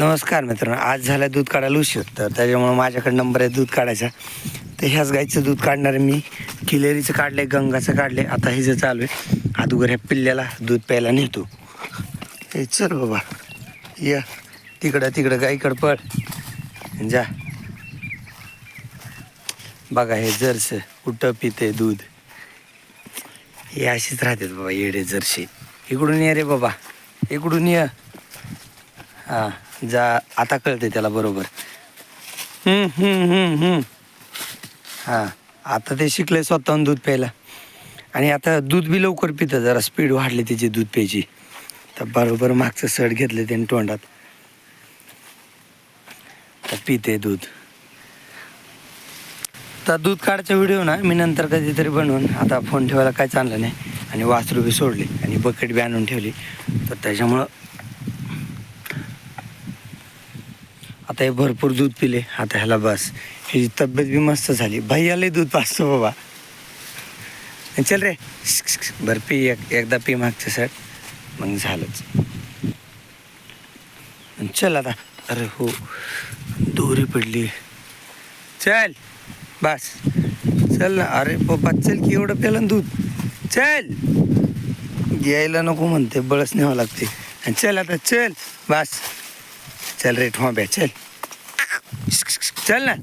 नमस्कार मित्रांनो आज झाला दूध काढायला उशीर तर त्याच्यामुळं माझ्याकडे नंबर आहे दूध काढायचा. तर ह्याच गाईचं दूध काढणार मी. किलेरीचं काढले गंगाचं काढले आता हिचं चालू आहे अगोदर ह्या पिल्ल्याला दूध प्यायला नेतो. हे चल बाबा या. तिकडं तिकडं गाईकडं पळ. जा. बघा हे जर्स कुठं पिते दूध. हे अशीच राहतात बाबा येडे जर्शी इकडून ये रे बाबा इकडून ये. हां जा आता कळते त्याला बरोबर. हम्म, हम्म, हम्म, हम्म. हां आता ते शिकले स्वतःहून दूध प्यायला. आणि आता दूध बी लवकर पितं जरा स्पीड वाढली त्याची दूध प्यायची. तर बरोबर मागचं सड घेतलं त्याने तोंडात. तर पिते दूध. तर दूध काढायचा व्हिडिओ ना मी नंतर कधीतरी बनवून आता फोन ठेवायला काय चाललं नाही. आणि वासरू बी सोडली आणि बकेट बी आणून ठेवली. तर त्याच्यामुळं आता हे भरपूर दूध पिले. आता ह्याला बस. ह्याची तब्येत बी मस्त झाली. भैयालाही दूध पाचतो बाबा. आणि चल रे. बरं पी एक एकदा पी मागचं सर मग झालंच. आणि चल आता. अरे हो. दोरी पडली. चल. बस. चल ना. अरे बाबा चल की एवढं प्यालं ना दूध. चल. यायला नको म्हणते. बळस न्यावं लागते. आणि चल आता. चल. बस. चल रे ठोंब्या चल. चल ना.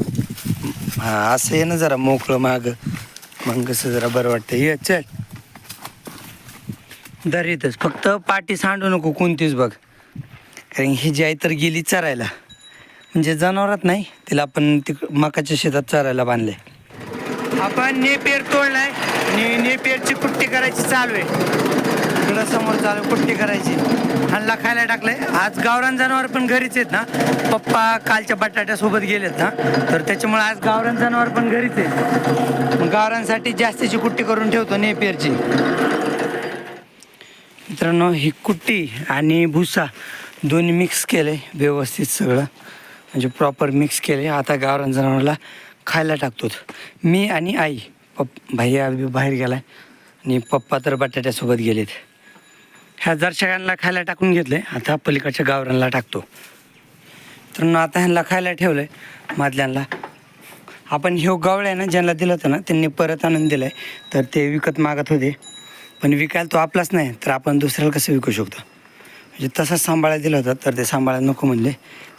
हा असं ये ना जरा मोकळं माग. मग कसं जरा बरं वाटतं ये चल. दरीतच फक्त पाठी सांडू नको कोणतीच बघ. कारण ही जी आई तर गेली चरायला. म्हणजे जनावरात नाही तिला आपण तिक मकाच्या शेतात चरायला बांधले आपण नेपेर तोडलाय. आणि नेपेरची कुट्टी करायची चालू आहे. तुला समोर चालू आहे, कुट्टी करायची. हल्ला खायला टाकलंय. आज गावरान जनावर पण घरीच आहेत ना. पप्पा कालच्या बटाट्यासोबत गेलेत ना. तर त्याच्यामुळे आज गावरान जनावर पण घरीच आहे मग गावरांसाठी जास्तीची कुट्टी करून ठेवतो नेपियरची. मित्रांनो ही कुट्टी आणि भुसा दोन्ही मिक्स केले व्यवस्थित सगळं. म्हणजे प्रॉपर मिक्स केले आता गावरान जनावरला खायला टाकतो मी आणि आई पप भैया बाहेर गेलाय. आणि पप्पा तर बटाट्यासोबत गेलेत. ह्या दर्शकांना खायला टाकून घेतले आता पलीकडच्या गावरांना टाकतो. तर आता ह्यांना खायला ठेवलं आहे मधल्यांना. आपण ह्यो गावळ्या ना ज्यांना दिलं होतं ना त्यांनी परत आणून दिलं आहे तर ते विकत मागत होते. पण विकायला तो आपलाच नाही तर आपण दुसऱ्याला कसं विकू शकतो? म्हणजे तसाच सांभाळायला दिलं होतं तर ते सांभाळायला नको म्हणले.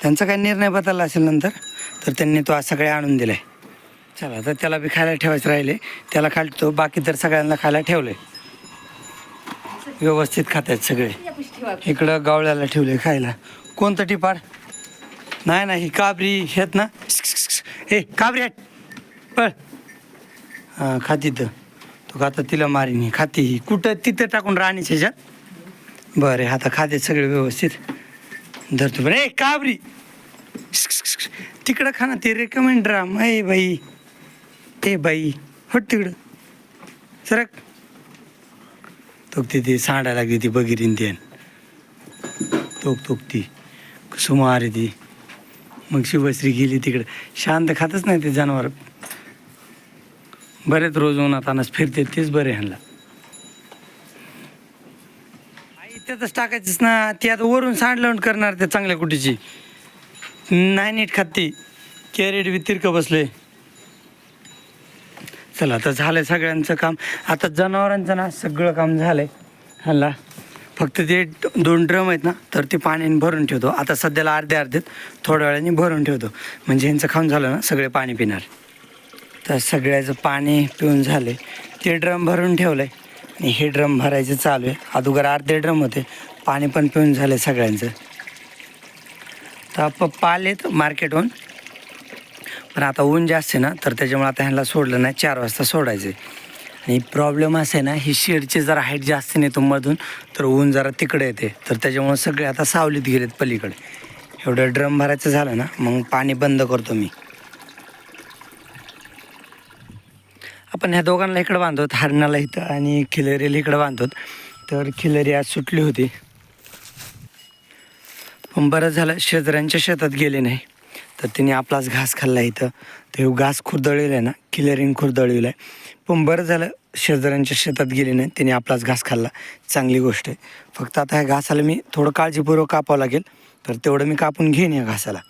त्यांचा काही निर्णय बदलला असेल नंतर तर त्यांनी तो आज सगळे आणून दिला आहे चला तर त्याला बी खायला ठेवायचं राहिले. त्याला खालतो बाकी तर सगळ्यांना खायला ठेवलं आहे व्यवस्थित खात आहेत सगळे इकडं गावळ्याला ठेवले खायला. कोणतं टिपाड नाही नाही ही काबरी हेत ना? हे काबरी हट पळ. हां खाती तर तो खाता तिला मारीन खाती ही. कुठं? तिथं टाकून राणीच्या ह्याच्यात? बरं आता खाते सगळे व्यवस्थित. धरतो पण ए काबरी! तिकडं खा ना ते रेकमेंड राम ए बाई. ए बाई हट तिकडं. सरक. तो ती सांडायला लागली ती बगिरीन देन तोक तोक ती. सुमारे ती. मग शिवश्री गेली तिकडं. शांत खातच नाही ते जनावर. बरेच रोज उन्हातानाच फिरते तेच बरे ह्यांना आई त्यातच टाकायचीच ना. ती आता वरून सांडलवण करणार त्या चांगल्या कुटीची. नाही नीट खात ती. कॅरेट बी तिरकं बसले चला आता झालं सगळ्यांचं काम. आता जनावरांचं ना सगळं काम झालं आहे हल्ला फक्त ते दोन ड्रम आहेत ना तर ते पाण्याने भरून ठेवतो. आता सध्याला अर्धे अर्धेत थोड्या वेळाने भरून ठेवतो. म्हणजे ह्यांचं खाऊन झालं ना सगळे पाणी पिणार. तर सगळ्याचं पाणी पिऊन झाले ते ड्रम भरून ठेवलं आहे आणि हे ड्रम भरायचं चालू आहे. अदुगर अर्धे ड्रम होते. पाणी पण पिऊन झालं सगळ्यांचं. तर पप्पा आलेत मार्केटहून. पण आता ऊन जास्त आहे ना तर त्याच्यामुळे आता ह्यांना सोडलं नाही. चार वाजता सोडायचं आणि प्रॉब्लेम असा आहे ना ही शेडची जरा हाईट जास्त नेतो मधून तर ऊन जरा तिकडे येते. तर त्याच्यामुळे सगळे आता सावलीत गेलेत पलीकडे. एवढं ड्रम भरायचं झालं ना मग पाणी बंद करतो मी. आपण ह्या दोघांना इकडं बांधतो हरणाला इथं आणि खिलेरीला इकडं बांधतो तर खिलेरी आज सुटली होती. पण बरं झालं शेजाऱ्यांच्या शेतात गेले नाही. तर तिने आपलाच घास खाल्ला इथं. ते घास खुरदळलेला आहे ना किलरिंग खुरदळलेलं आहे. पण बरं झालं शेजाऱ्यांच्या शेतात गेले नाही त्याने आपलाच घास खाल्ला. चांगली गोष्ट आहे. फक्त आता ह्या घासाला मी थोडं काळजीपूर्वक कापावं लागेल तर तेवढं मी कापून घेईन या घासाला.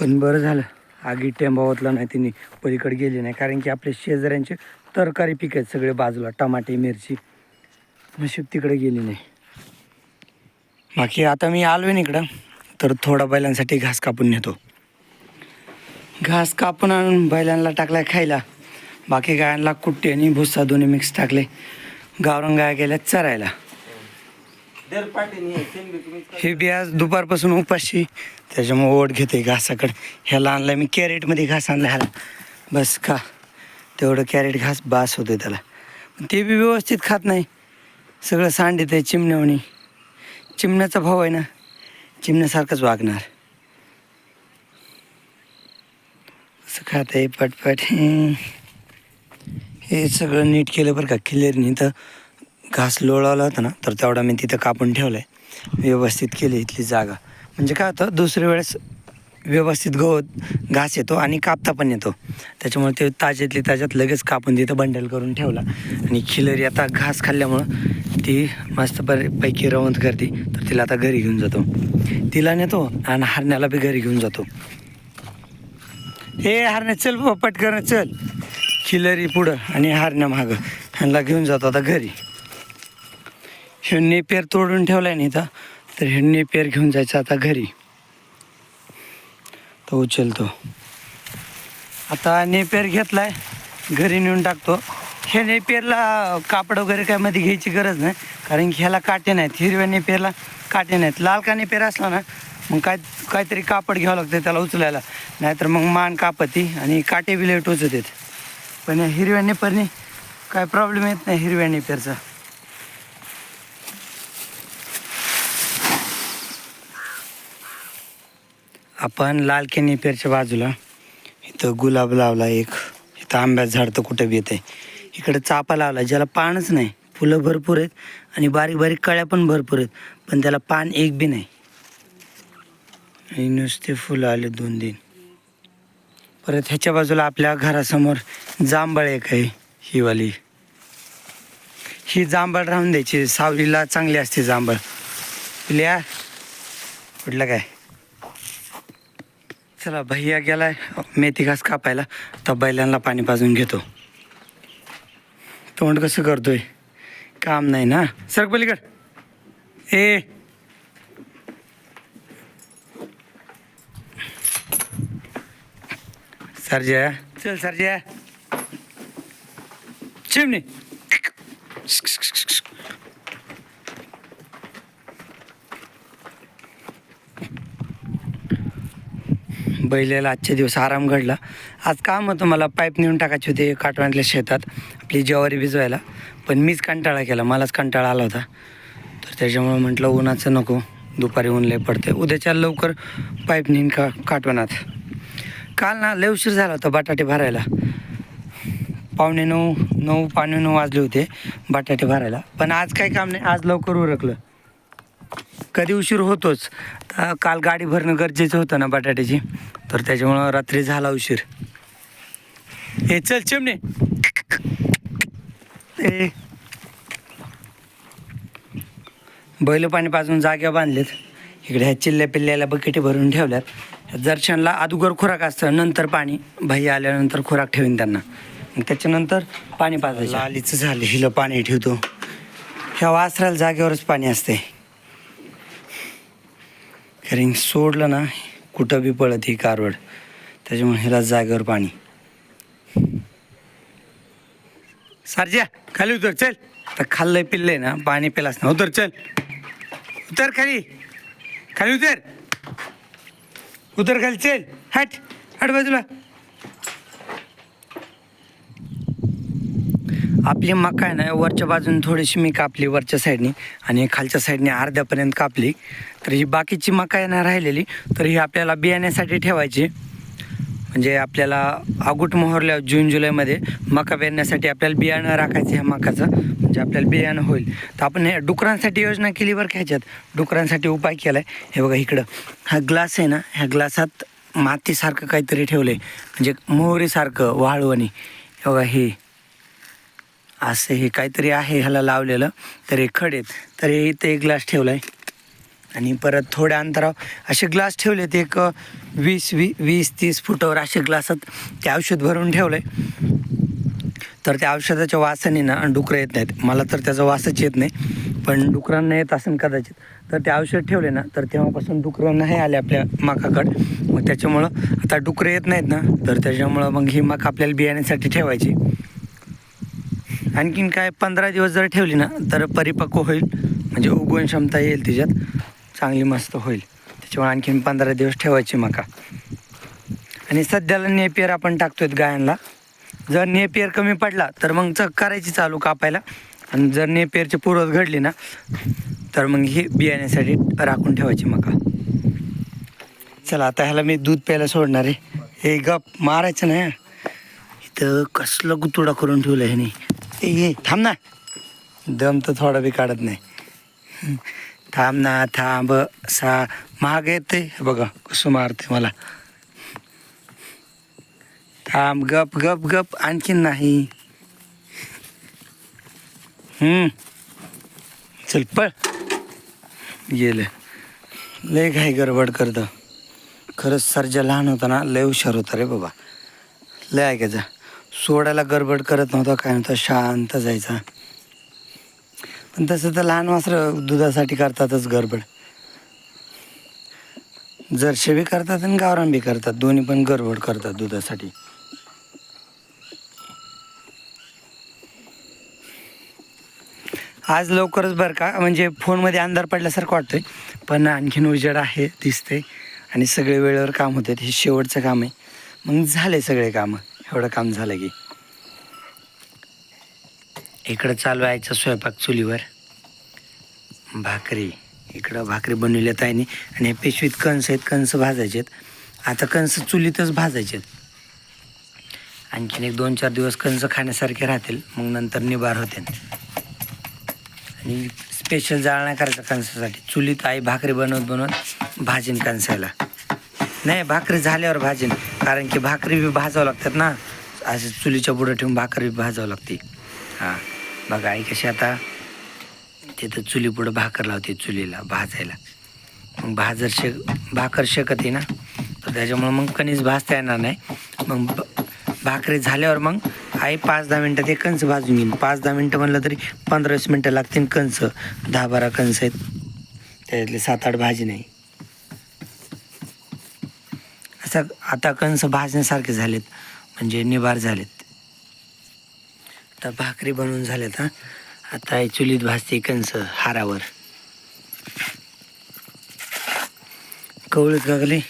पण बरं झालं आगी टेंबावतला नाही तिने पलीकडे गेली नाही कारण की आपले शेजाऱ्यांचे तरकारी पिक आहेत सगळे बाजूला टमाटे मिरची. नशीब तिकडे गेली नाही. बाकी आता मी आलो आहे इकडं तर थोडा बैलांसाठी घास कापून नेतो. घास कापून आणून बैलांना टाकलाय खायला. बाकी गायांना कुट्टी आणि भुस्सा दोन्ही मिक्स टाकले. गावरंग गाय गेल्या चरायला. हे बी आज दुपारपासून उपाशी. त्याच्यामुळे ओढ घेते घासाकडे. ह्याला आणलाय मी कॅरेटमध्ये घास आणला ह्याला. बस का. तेवढं कॅरेट घास बास होते त्याला. पण ते बी व्यवस्थित खात नाही. सगळं सांडित आहे चिमण्यावणी चिमण्याचा भाव आहे ना. चिमण्यासारखंच वागणार. खात आहे पटपट. हे सगळं नीट केलं बरं का क्लिअरनी तर घास लोळवला होता ना तर तेवढा मी तिथं कापून ठेवलं आहे व्यवस्थित केली इथली जागा. म्हणजे काय होतं दुसऱ्या वेळेस व्यवस्थित गवत घास येतो आणि कापता पण येतो. त्याच्यामुळे ते ताज्यातली ताज्यात लगेच कापून तिथं बंडल करून ठेवला. आणि खिलरी आता घास खाल्ल्यामुळं ती मस्त पैकी रवंत करते तर तिला आता घरी घेऊन जातो. तिला नेतो आणि हरण्याला बी घरी घेऊन जातो. हे हरण्या चल बाबा पटकन चल. खिलरी पुढं आणि हरण्या मागं. ह्यांना घेऊन जातो आता घरी. हे नेपेर तोडून ठेवलाय नाही इथं. तर हे नेपेर घेऊन जायचं आता घरी. तो उचलतो. आता नेपेर घेतलाय. घरी नेऊन टाकतो. हे नेपेरला कापड वगैरे काय मध्ये घ्यायची गरज नाही. कारण की ह्याला काटे नाहीत. हिरव्या नेपेरला काटे नाहीत. लाल का नेपेर असला ना मग काय काहीतरी कापड घ्यावं लागतं त्याला उचलायला. नाहीतर मग मान कापती आणि काटे बी लेट उचत पण या हिरव्या नेपरने काय प्रॉब्लेम येत नाही हिरव्या नेपरचा. आपण लाल नेपेरच्या बाजूला इथं गुलाब लावला एक. इथं आंब्याचं झाड तर कुठं बी येते इकडे चापा लावला ज्याला पानच नाही. फुलं भरपूर आहेत आणि बारीक बारीक कळ्या पण भरपूर आहेत. पण त्याला पान एक बी नाही. आणि नुसते फुलं आले दोन दिन. परत ह्याच्या बाजूला आपल्या घरासमोर जांभळ एक आहे ही वाली ही जांभळ राहून द्यायची. सावलीला चांगली असते जांभळ. पिल्या? कुठलं काय? चला भैया गेलाय. मेथी घास कापायला. तर बैलांना पाणी पाजून घेतो. तोंड कसं करतोय? काम नाही ना? सर पलीकड ए सरजया चल सरजया चिमणी बैलाला आजचे दिवस आराम घडला. आज काम होतं मला पाईप नेऊन टाकायचे होते काटवांतल्या शेतात. आपली ज्वारी भिजवायला. पण मीच कंटाळा केला मलाच कंटाळा आला होता. तर त्याच्यामुळं म्हटलं उन्हाचं नको. दुपारी ऊन लय पडते उद्याच्या लवकर पाईप नेईन का काटवणात काल ना लय उशीर झाला होता बटाटे भरायला. पावणे नऊ नऊ पावणे नऊ वाजले होते बटाटे भरायला. पण आज काही काम नाही आज लवकर उरकलं. कधी उशीर होतोच. तर काल गाडी भरणं गरजेचं होतं ना बटाट्याची. तर त्याच्यामुळं रात्री झाला उशीर. हे चल चिमणे. ए. बैल पाणी पाजून जाग्या बांधलेत. इकडे ह्या चिल्ल्या पिल्ल्याला बकेटी भरून ठेवल्यात. दर्शनला अगोदर खुराक असतं नंतर पाणी भाई आल्यानंतर खुराक ठेवीन त्यांना. त्याच्यानंतर पाणी पाजायचं. आलीचं झालं हिला पाणी ठेवतो. ह्या वासराला जागेवरच पाणी असते कारण सोडलं ना कुठं बी पळत ही कारवड. त्याच्यामुळे ह्याला जागेवर पाणी. सारज्या खाली उतर चल. आता खाल्लंय पिल्लंय ना पाणी पिलास ना. उतर चल. उतर खाली. खाली उतर. उतर खाली चल. हट. हट बाजूला. आपली मका आहे ना वरच्या बाजून थोडीशी मी कापली वरच्या साईडने आणि खालच्या साईडने अर्ध्यापर्यंत कापली. तर ही बाकीची मका आहे ना राहिलेली तर ही आपल्याला बियाण्यासाठी ठेवायची. म्हणजे आपल्याला आगुट मोहरल्या जून जुलैमध्ये मका पेरण्यासाठी आपल्याला बियाणं राखायचं ह्या मकाचं. म्हणजे आपल्याला बियाणं होईल. तर आपण हे डुकरांसाठी योजना केली बरं का ह्याच्यात. डुकरांसाठी उपाय केला आहे हे बघा इकडं. हा ग्लास आहे ना ह्या ग्लासात मातीसारखं काहीतरी ठेवलं आहे म्हणजे मोहरीसारखं वाळवणी. हे बघा हे. असं हे काहीतरी आहे ह्याला लावलेलं. तर हे खडेत तर हे इथे एक ग्लास ठेवला आहे आणि परत थोड्या अंतरावर असे ग्लास ठेवलेत एक वीस वी वीस तीस फुटावर असे ग्लासात ते औषध भरून ठेवलं आहे तर त्या औषधाच्या वासाने ना डुकरं येत नाहीत. मला तर त्याचा वासच येत नाही. पण डुकरांना येत असेल कदाचित. तर ते औषध ठेवले ना तर तेव्हापासून डुकरं नाही आले आपल्या माकाकडे. मग त्याच्यामुळं आता डुकरं येत नाहीत ना तर त्याच्यामुळं मग ही मका आपल्याला बियाण्यासाठी ठेवायची. आणखीन काय पंधरा दिवस जर ठेवली ना तर परिपक्व होईल. म्हणजे उगवण क्षमता येईल तिच्यात. चांगली मस्त होईल. त्याच्यामुळे आणखीन पंधरा दिवस ठेवायची मका. आणि सध्याला नेपियर आपण टाकतोय गायांना. जर नेपियर कमी पडला तर मग चक करायची चालू कापायला. आणि जर नेपियरची पूर्वत घडली ना तर मग ही बियाण्यासाठी राखून ठेवायची मका. चला आता ह्याला मी दूध प्यायला सोडणार आहे. हे गप मारायचं ना इथं कसलं गुतुडा करून ठेवलं ह्याने. ए थांब ना. दम तर थोडा बी काढत नाही. थांब ना थांब सा महाग येते बघा कसं मारते मला. थांब गप गप गप आणखीन नाही. चल पळ. गेलं. लय घाई गडबड करतं. खरंच सर्जा लहान होता ना लय हुशार होता रे बाबा. लय ऐकायचा. सोडायला गडबड करत नव्हता काय नव्हता शांत जायचा. पण तसं तर लहान वासरं दुधासाठी करतातच गडबड जर्शी बी करतात आणि गावरान बी करतात. दोन्ही पण गडबड करतात दुधासाठी. आज लवकरच बरं का म्हणजे फोनमध्ये अंधार पडल्यासारखं वाटतोय पण आणखीन उजेड आहे दिसते आणि सगळे वेळेवर काम होते हे शेवटचं काम आहे. मग झाले सगळे कामं. एवढं काम झालं की. इकडं चालू आहेचा स्वयंपाक चुलीवर. भाकरी. इकडं भाकरी बनवल्यात आहे आणि हे पिशवीत कंस आहेत कंस भाजायचे आहेत. आता कंस चुलीतच भाजायचे आहेत. आणखीन एक दोन चार दिवस कंस खाण्यासारखे राहतील. मग नंतर निबार होते. आणि स्पेशल जाळणा करायचं करायचा कणसासाठी. चुलीत आई भाकरी बनवत बनवत भाजीन कणसायला. नाही भाकरी झाल्यावर भाजीन. कारण की भाकरी बी भाजावं लागतात ना. असे चुलीच्या पुढं ठेवून भाकरी बी भाजावं लागते. हां. बघा आई कशी आता तिथं चुली पुढं भाकर लावते चुलीला भाजायला. मग भाजर शेक भाकर शेकत आहे ना तर त्याच्यामुळं मग कणीस भाजता येणार नाही. मग भाकरी झाल्यावर मग आई पाच दहा मिनटं ते कंस भाजून घेईन. पाच दहा मिनटं म्हणलं तरी पंधरा वीस मिनटं लागतील कंस दहा बारा कंस आहेत. त्याच्यातले सात आठ भाजी नाही. असं आता कंस भाजण्यासारखे झालेत. म्हणजे निभार झालेत. आता भाकरी बनवून झाल्यात हा. आता आहे चुलीत भाजते कंस हारावर. कवळीत लागले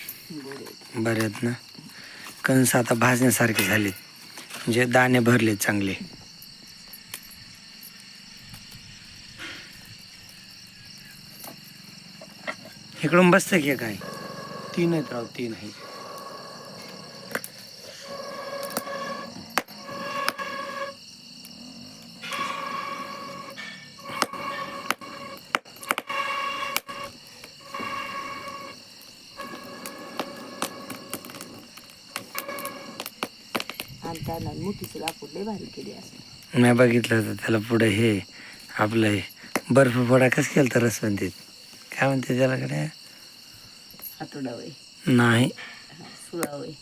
बरे आहेत ना. कंस आता भाजण्यासारखे झालेत. म्हणजे दाणे भरले चांगले. इकडून बसतं की काय? तीन आहेत राव तीन आहेत. आणि त्यांना मोठीची लाकूड लय भारी केली असं. मी बघितलं होतं त्याला पुढे हे आपलं हे बर्फ पोडा कसं केलं तर रसवंतीत? काय म्हणते त्याला कडे आठवडा वय नाही. सुळा वय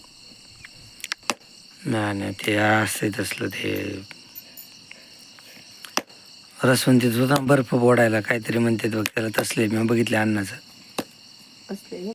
नाही नाही ते असं तसलं ते. रसवंतीत होता बर्फ बोडायला काहीतरी म्हणते बघ त्याला तसले मी बघितले अन्नाचं असले